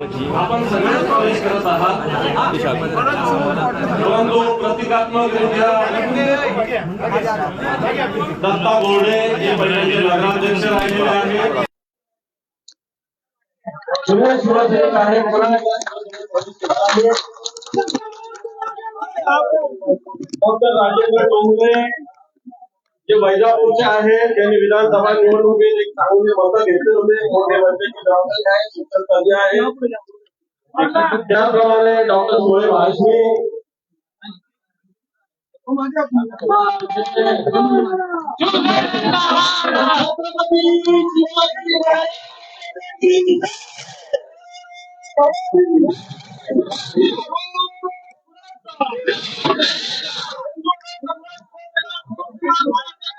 आपण सगळेच प्रवेश करत आहात. परंतु प्रतिकात्मकरित्या दत्ता बोर्डे जे पहिल्यांचे नगराध्यक्ष राहिलेले आहेत. सुरेश डॉक्टर राजेंद्र डोंगरे जे वैजापूरचे आहेत त्यांनी विधानसभा निवडणुकीत एक चांगले मतं घेतले होते. मोठे वर्षाचे डॉक्टर आहेत शिक्षण तज्ञ आहेत त्याप्रमाणे डॉक्टर सोळे हाशमी Thank you.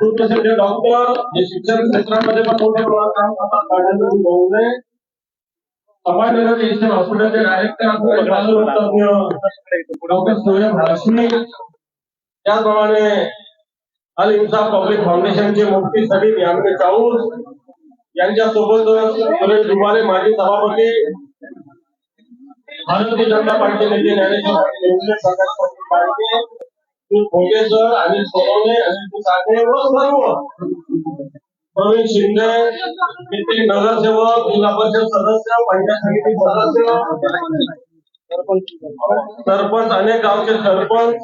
वैजापूरचे सुप्रसिद्ध डॉक्टर जे शिक्षण क्षेत्रामध्ये पण मोठ्या प्रमाणात काम करतात राजेंद्र नये समाजनगर इथे हॉस्पिटलचे डायरेक्टर असलेले डॉक्टर सोहेब हाशमी त्याचप्रमाणे अल इन्साफ पब्लिक फाउंडेशनचे मुफ्ती सलीम यामिनी चाऊस. यांच्यासोबत सुरेश दुबारे माजी सभापती. भारतीय जनता पार्टी नेते ज्ञानेश्वर पाटील इंग्रज प्रकाश पाटील पाडके भोगेश्वर अनिल सोनवणे अनिल साठे व सर्व. प्रवीण शिंदे किती नगरसेवक जिल्हा परिषद सदस्य पंचायत समिती सदस्य. सरपंच अनेक गावचे सरपंच.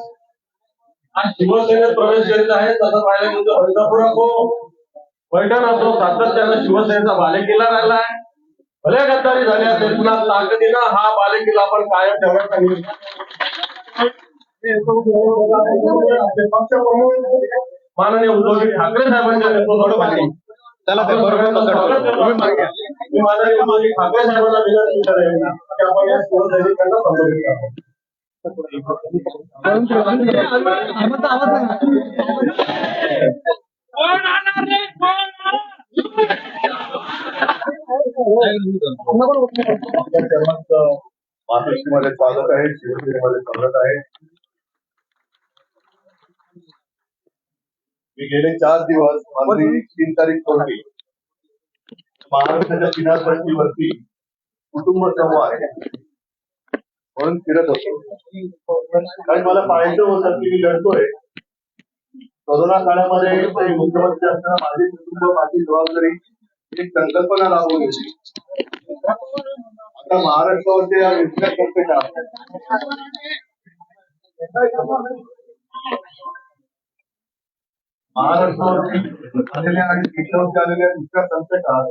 आज शिवसेनेत प्रवेश करीत आहे तसं पाहिलं म्हणजे वैजापूर असो पैठण असो सातत्यानं शिवसेनेचा बालेकिल्ला राहिला आहे. भले गद्दारी झाली असेल पुन्हा ताकदीनं हा बालेकिल्ला आपण कायम ठेवण्याचा निर्णय माननीय उद्धवजी ठाकरे साहेबांच्या नेतृत्वाखाली त्याला ते बरोबर. मी माननीय उद्धवजी ठाकरे साहेबांना विनंती करेन की आपण या शिवसैनिकांना संबोधित करावं सर्वांचं महाराष्ट्रामध्ये स्वागत आहे. शिवसेनेमध्ये स्वागत आहे. मी गेले चार दिवस माझी तीन तारीख सोडली. महाराष्ट्राच्या किनारपट्टीवरती कुटुंब समूह आहे म्हणून फिरत होतो. कारण मला पाहायचं होतं की मी लढतोय. कोरोना काळामध्ये ते मुख्यमंत्री असताना माझे कुटुंब माझी जबाबदारी एक संकल्पना राबवली होती आता महाराष्ट्रावरती या इतक्या संकट महाराष्ट्रावरती आणि देशावरती आलेल्या संकटात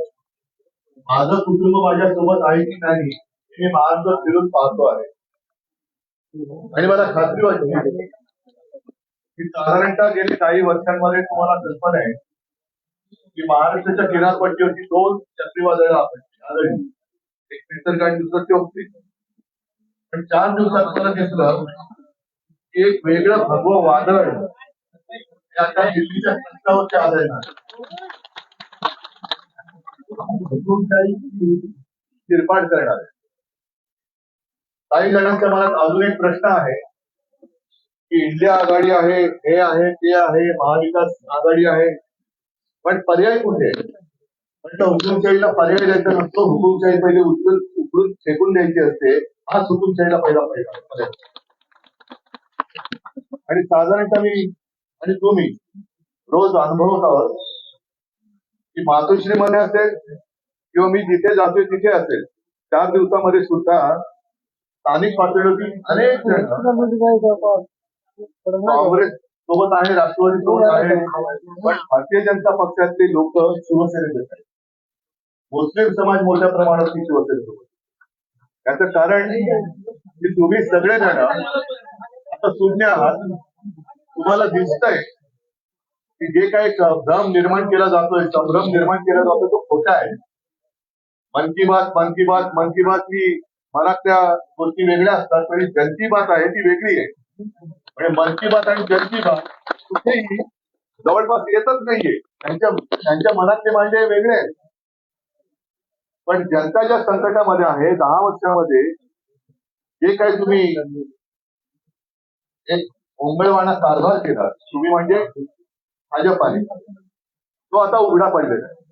माझं कुटुंब माझ्या सोबत आहे की नाही हे महाराष्ट्र फिरून पाहतो आहे. आणि मला खात्री वाटते की साधारणतः गेले काही वर्षांमध्ये तुम्हाला कल्पना आहे की महाराष्ट्राच्या किनारपट्टीवरती दोन चक्रीवादळ आपण एक निसर्ग आणि दुसरं ते होते पण चार दिवसात मला दिसलं एक वेगळं भगवं वादळ आता दिल्लीच्या रस्त्यावरती करणार आहे. काही जणांच्या मनात अजून एक प्रश्न आहे की इंडिया आघाडी आहे हे आहे ते आहे महाविकास आघाडी आहे पण पर्याय कुठे आहे? हुकुमशाहीला पर्याय द्यायचा नसतो हुकुमशाही पहिले उचलून उकळून फेकून द्यायची असते हाच हुकुमशाहीला पहिला पर्याय. आणि साधारणतः मी आणि तुम्ही रोज अनुभवत आहोत की मातोश्री मध्ये असेल किंवा मी जिथे जातोय तिथे असेल. चार दिवसामध्ये सुद्धा स्थानिक पातळीवरती अनेक जण काँग्रेस सोबत आहे राष्ट्रवादी सोबत आहे पण भारतीय जनता पक्षातले लोक शिवसेनेत आहेत. मुस्लिम समाज मोठ्या प्रमाणात शिवसेनेसोबत याचं कारण की तुम्ही सगळेजण आता शून्य आहात. तुम्हाला दिसतंय की जे काही भ्रम निर्माण केला जातोय संभ्रम निर्माण केला जातोय तो खोटा आहे. मन की बात मन की बात मन की बात ही मनातल्या गोष्टी वेगळ्या असतात तरी जनती बात आहे ती वेगळी आहे. म्हणजे मन की बात आणि जनती बात कुठेही जवळपास येतच नाहीये. त्यांच्या त्यांच्या मनातले मांडे वेगळे आहेत. पण जनता ज्या संकटामध्ये आहे दहा वर्षामध्ये जे काही तुम्ही एक मुंबईवाना कारभार केला. तुम्ही म्हणजे भाजपाने तो आता उघडा पडलेला आहे.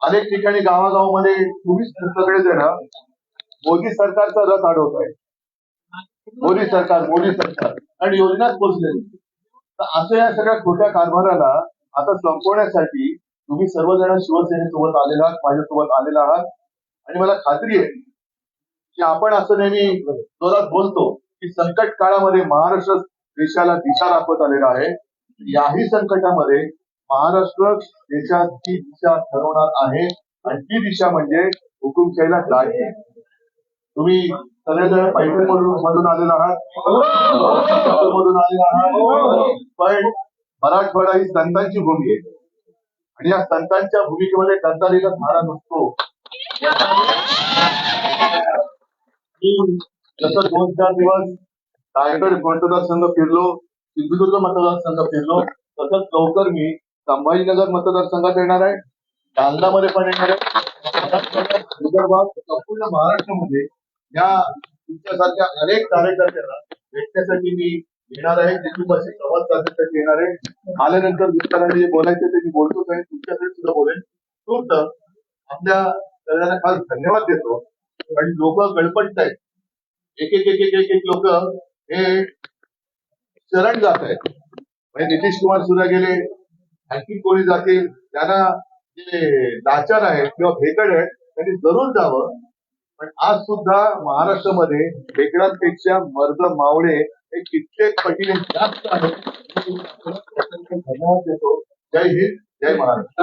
अनेक ठिकाणी गावागावामध्ये तुम्हीच सगळे जण मोदी सरकारचा रथ अडवत आहे. मोदी सरकार मोदी सरकार. आणि योजनाच पोचलेली तर असं या सगळ्या खोट्या कारभाराला आता संपवण्यासाठी तुम्ही सर्वजण शिवसेनेसोबत आलेला आहात माझ्यासोबत आलेला आहात. आणि मला खात्री आहे की आपण असं नेहमी जोरात बोलतो की संकट काळामध्ये महाराष्ट्र देशाला दिशा दाखवत आलेला आहे. याही संकटामध्ये महाराष्ट्र देशाची दिशा ठरवणार आहे आणि ती दिशा म्हणजे हुकुमशाहीला गाठी तुम्ही सगळेजण पैठण मधून मधून आलेला आहात. मधून आलेला आहात. पण मराठवाडा ही संतांची भूमी आहे. आणि या संतांच्या भूमिकेमध्ये गद्दारीला धारा नसतो जसं दोन चार दिवस रायगड मतदारसंघ फिरलो सिंधुदुर्ग मतदारसंघ फिरलो. तसंच लवकर मी संभाजीनगर मतदारसंघात येणार आहे. जालनामध्ये पण येणार आहे. विदर्भात संपूर्ण महाराष्ट्रामध्ये या तुमच्यासारख्या अनेक कार्यकर्त्यांना भेटण्यासाठी मी येणार आहे. कुटुंबाशी संवाद साधण्यासाठी येणार आहे. आल्यानंतर विस्ताराने जे बोलायचं ते मी बोलतोच आहे तुमच्यासाठी सुद्धा बोलेन. तूर्त आपल्या सगळ्यांना फार धन्यवाद देतो. आणि लोक गळपटत आहेत एक एक एक एक एक एक लोक हे शरण जात आहेत म्हणजे नितीश कुमार सुद्धा गेले आणखी कोणी जातील त्यांना जे लाचार आहेत किंवा भेकड आहेत त्यांनी जरूर जावं. पण आज सुद्धा महाराष्ट्रामध्ये भेकडांपेक्षा मर्द मावळे हे कित्येक पटीने जास्त आहेत. धन्यवाद देतो जय हिंद जय महाराष्ट्र.